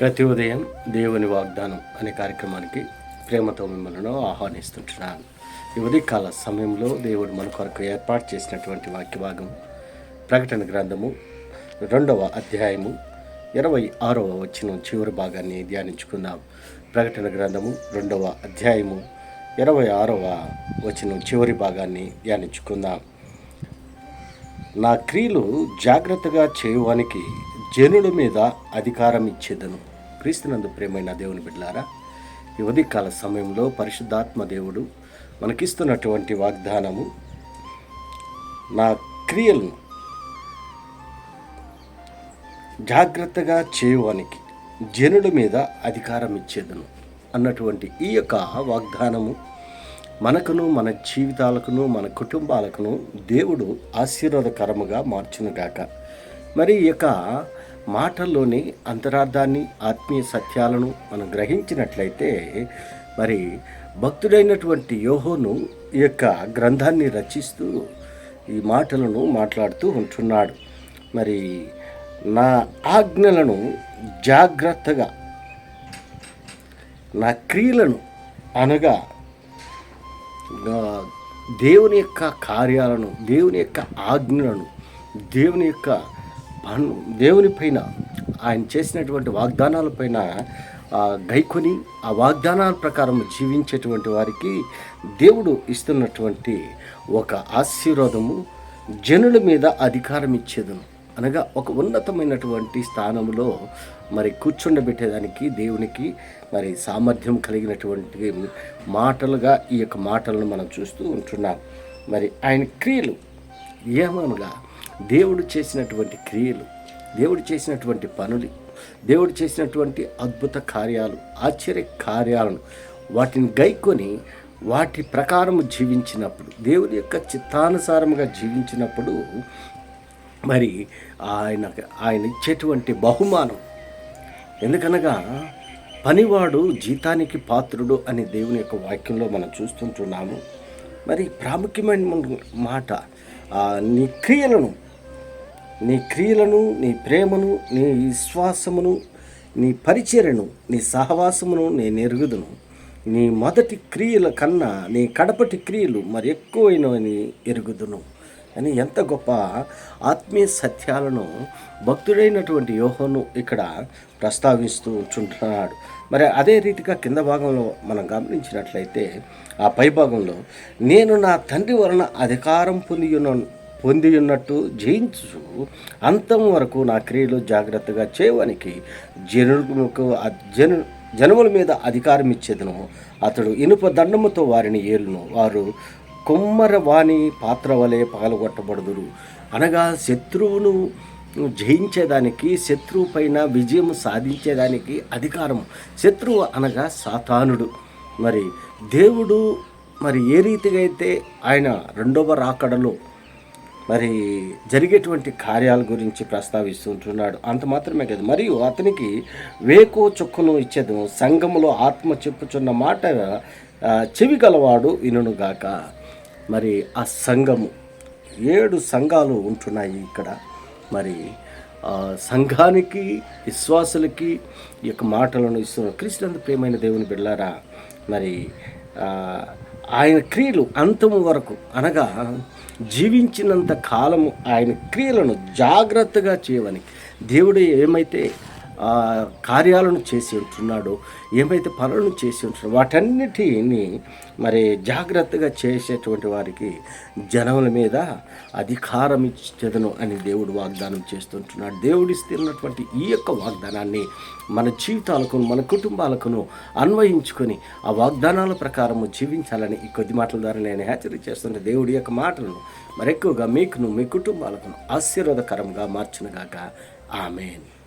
ప్రతి ఉదయం దేవుని వాగ్దానం అనే కార్యక్రమానికి ప్రేమతో మిమ్మల్ని ఆహ్వానిస్తుంటున్నాను. ఈ ఉదయకాల సమయంలో దేవుడు మన కొరకు ఏర్పాటు చేసినటువంటి వాక్య భాగం ప్రకటన గ్రంథము రెండవ అధ్యాయము ఇరవై ఆరవ వచ్చిన చివరి భాగాన్ని ధ్యానించుకుందాం. ప్రకటన గ్రంథము రెండవ అధ్యాయము ఇరవై ఆరవ వచ్చిన చివరి భాగాన్ని ధ్యానించుకుందాం. నా క్రియలు జాగ్రత్తగా చేయువానికి జనుల మీద అధికారం ఇచ్చేదను. క్రీస్తునందు ప్రేమైన దేవుని బిడ్డలారా ఈ ఉదయకాల సమయంలో పరిశుద్ధాత్మ దేవుడు మనకిస్తున్నటువంటి వాగ్దానము నా క్రియలను జాగ్రత్తగా చేయువానికి జనుల మీద అధికారం ఇచ్చేదను అన్నటువంటి ఈ యొక్క వాగ్దానము మనకును మన జీవితాలకును మన కుటుంబాలకును దేవుడు ఆశీర్వాదకరముగా మార్చునుగాక మరి ఈ యొక్క మాటల్లోని అంతరార్థాన్ని ఆత్మీయ సత్యాలను మనం గ్రహించినట్లయితే మరి భక్తుడైనటువంటి యోహోను ఈ యొక్క గ్రంథాన్ని రచిస్తూ ఈ మాటలను మాట్లాడుతూ ఉంటున్నాడు. మరి నా ఆజ్ఞలను జాగ్రత్తగా నా క్రియలను అనగా దేవుని యొక్క కార్యాలను దేవుని యొక్క ఆజ్ఞలను దేవుని యొక్క దేవుని పైన ఆయన చేసినటువంటి వాగ్దానాలపైన పైన గైకొని ఆ వాగ్దానాల ప్రకారం జీవించేటువంటి వారికి దేవుడు ఇస్తున్నటువంటి ఒక ఆశీర్వాదము జనుల మీద అధికారం ఇచ్చేదను. అనగా ఒక ఉన్నతమైనటువంటి స్థానంలో మరి కూర్చుండబెట్టేదానికి దేవునికి మరి సామర్థ్యం కలిగినటువంటి మాటలుగా ఈ యొక్క మాటలను మనం చూస్తూ ఉంటున్నాం. మరి ఆయన క్రియలు ఏమనగా దేవుడు చేసినటువంటి క్రియలు దేవుడు చేసినటువంటి పనులు దేవుడు చేసినటువంటి అద్భుత కార్యాలు ఆశ్చర్య కార్యాలను వాటిని గైకొని వాటి ప్రకారం జీవించినప్పుడు దేవుని యొక్క చిత్తానుసారముగా జీవించినప్పుడు మరి ఆయన ఆయన ఇచ్చేటువంటి బహుమానం. ఎందుకనగా పనివాడు జీతానికి పాత్రుడు అని దేవుని యొక్క వాక్యంలో మనం చూస్తుంటున్నాము. మరి ప్రాముఖ్యమైన మాట ఆ, నీ క్రియలను నీ క్రియలను నీ ప్రేమను నీ విశ్వాసమును నీ పరిచర్యను నీ సహవాసమును నేను ఎరుగుదును. నీ మొదటి క్రియల కన్నా నీ కడపటి క్రియలు మరి ఎక్కువైనవని ఎరుగుదును. అని ఎంత గొప్ప ఆత్మీయ సత్యాలను భక్తుడైనటువంటి యోహోను ఇక్కడ ప్రస్తావిస్తూ ఉంటున్నాడు. మరి అదే రీతిగా కింద భాగంలో మనం గమనించినట్లయితే ఆ పై భాగంలో నేను నా తండ్రి వలన అధికారం పొంది ఉన్న పొంది ఉన్నట్టు జయించు. అంతం వరకు నా క్రియలు జాగ్రత్తగా చేయడానికి జనులకు జను జనముల మీద అధికారం ఇచ్చేదను అతడు ఇనుప దండముతో వారిని ఏలును. వారు కుమ్మరవాణి పాత్ర వలె పగలగొట్టబడుదురు. అనగా శత్రువును జయించేదానికి శత్రువు పైన విజయం సాధించేదానికి అధికారం శత్రువు అనగా సాతానుడు. మరి దేవుడు మరి ఏ రీతిగా అయితే ఆయన రెండవ రాకడలో మరి జరిగేటువంటి కార్యాల గురించి ప్రస్తావిస్తుంటున్నాడు అంత మాత్రమే కాదు మరియు అతనికి వేకో చుక్కను ఇచ్చేదం సంఘములో ఆత్మ చెప్పుచున్న మాట చెవి గలవాడు వినుగాక మరి ఆ సంఘము ఏడు సంఘాలు ఉంటున్నాయి ఇక్కడ. మరి సంఘానికి విశ్వాసులకి ఈ యొక్క మాటలను ఇస్తున్నారు. క్రీస్తునందు ప్రేమైన దేవుని బిడ్డారా మరి ఆయన క్రియలు అంతము వరకు అనగా జీవించినంత కాలము ఆయన క్రియలను జాగ్రత్తగా చేయవని దేవుడు ఏమైతే కార్యాలను చేసి ఉంటున్నాడో ఏమైతే పనులను చేసి ఉంటున్నాడో వాటన్నిటిని మరి జాగ్రత్తగా చేసేటువంటి వారికి జనముల మీద అధికారం ఇచ్చేదను అని దేవుడు వాగ్దానం చేస్తుంటున్నాడు. దేవుడు ఇస్తున్నటువంటి ఈ యొక్క వాగ్దానాన్ని మన జీవితాలకు మన కుటుంబాలకును అన్వయించుకొని ఆ వాగ్దానాల ప్రకారము జీవించాలని ఈ కొద్ది మాటల ద్వారా నేను హెచ్చరిక చేస్తుంటే దేవుడి యొక్క మాటలను మరెక్కువగా మీకును మీ కుటుంబాలకును ఆశీర్వాదకరంగా మార్చునుగాక. ఆమెన్.